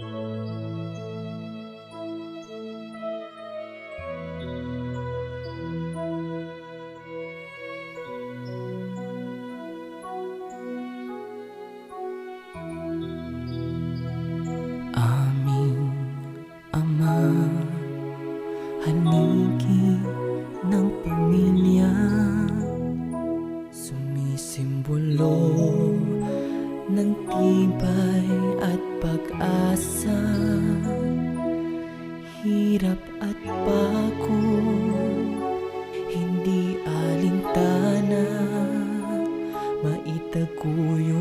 Música pa Hindi alintana Maitaguyong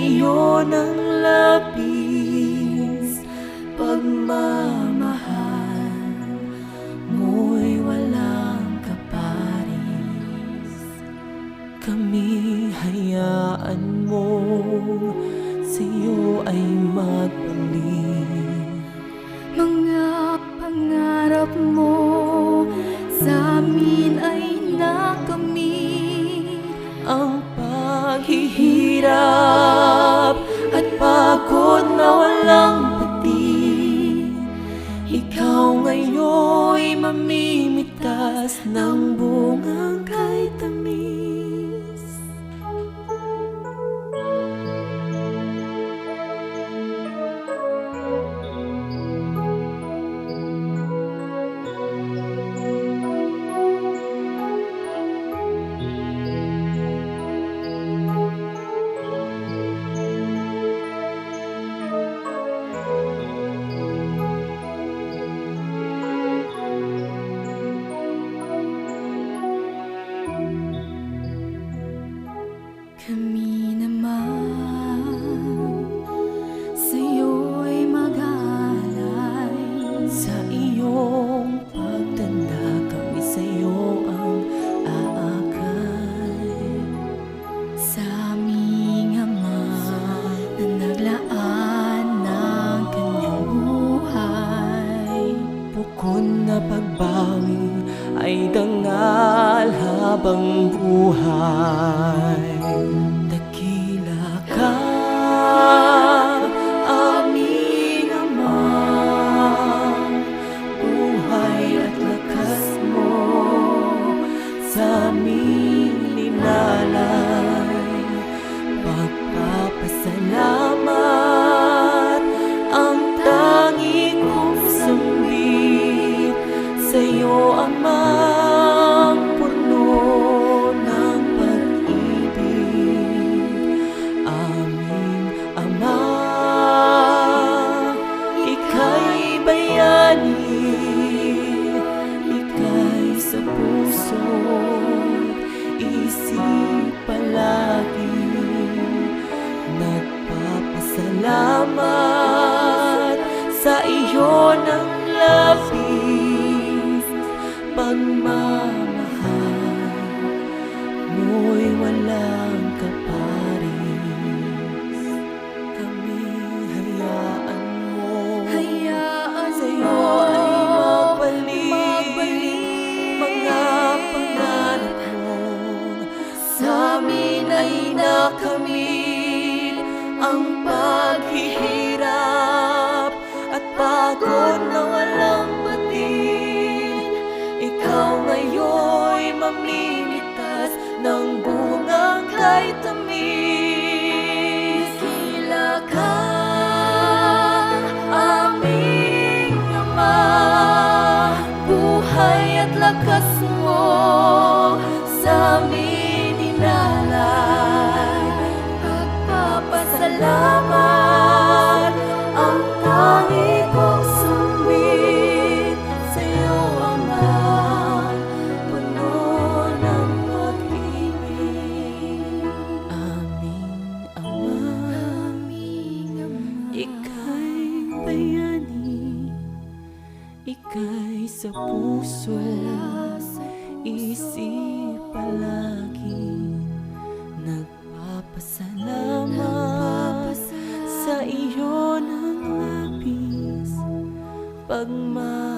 iyo ng na pagbawi ay dangal habang buhay. isip palagi Nagpapasalamat sa iyo ng pagod na walang batid Ikaw ngayon'y mamimitas ng bunga kay tamis. Kila ka aming ama Buhay at lakas mo. Ika'y sa puso Isip palagi. Nagpapasalamat Sa iyo ng labis Pagmamahal